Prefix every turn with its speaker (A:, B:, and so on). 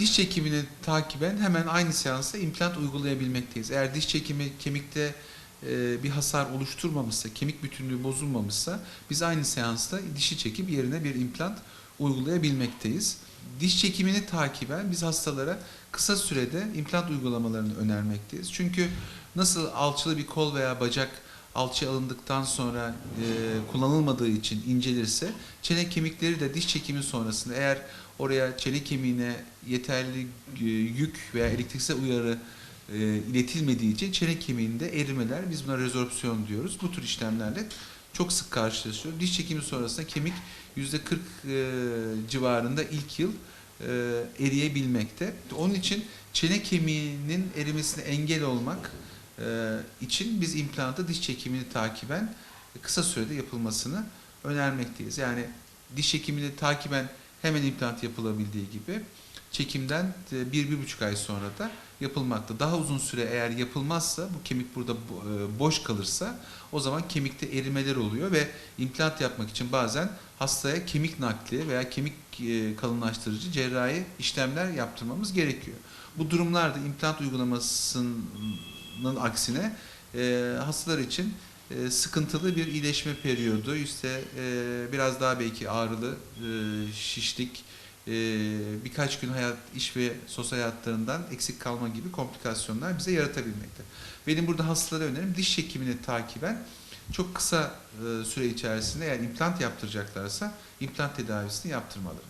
A: Diş çekimini takiben hemen aynı seansta implant uygulayabilmekteyiz. Eğer diş çekimi kemikte e, bir hasar oluşturmamışsa, kemik bütünlüğü bozulmamışsa biz aynı seansta dişi çekip yerine bir implant uygulayabilmekteyiz. Diş çekimini takiben biz hastalara kısa sürede implant uygulamalarını önermekteyiz. Çünkü nasıl alçılı bir kol veya bacak alçıya alındıktan sonra e, kullanılmadığı için incelirse çene kemikleri de diş çekimi sonrasında eğer oraya çene kemiğine yeterli e, yük veya elektriksel uyarı e, iletilmediği için çene kemiğinde erimeler biz buna rezorpsiyon diyoruz. Bu tür işlemlerle çok sık karşılaşıyoruz. Diş çekimi sonrasında kemik %40 e, civarında ilk yıl e, eriyebilmekte. Onun için çene kemiğinin erimesine engel olmak için biz implantı diş çekimini takiben kısa sürede yapılmasını önermekteyiz. Yani diş çekimini takiben hemen implant yapılabildiği gibi çekimden e, bir, bir buçuk ay sonra da yapılmakta. Daha uzun süre eğer yapılmazsa, bu kemik burada bo- e, boş kalırsa o zaman kemikte erimeler oluyor ve implant yapmak için bazen hastaya kemik nakli veya kemik e, kalınlaştırıcı cerrahi işlemler yaptırmamız gerekiyor. Bu durumlarda implant uygulamasının aksine e, hastalar için e, sıkıntılı bir iyileşme periyodu, işte e, biraz daha belki ağrılı, e, şişlik, e, birkaç gün hayat, iş ve sosyal hayatlarından eksik kalma gibi komplikasyonlar bize yaratabilmekte. Benim burada hastalara önerim diş çekimini takiben çok kısa e, süre içerisinde eğer implant yaptıracaklarsa implant tedavisini yaptırmaları.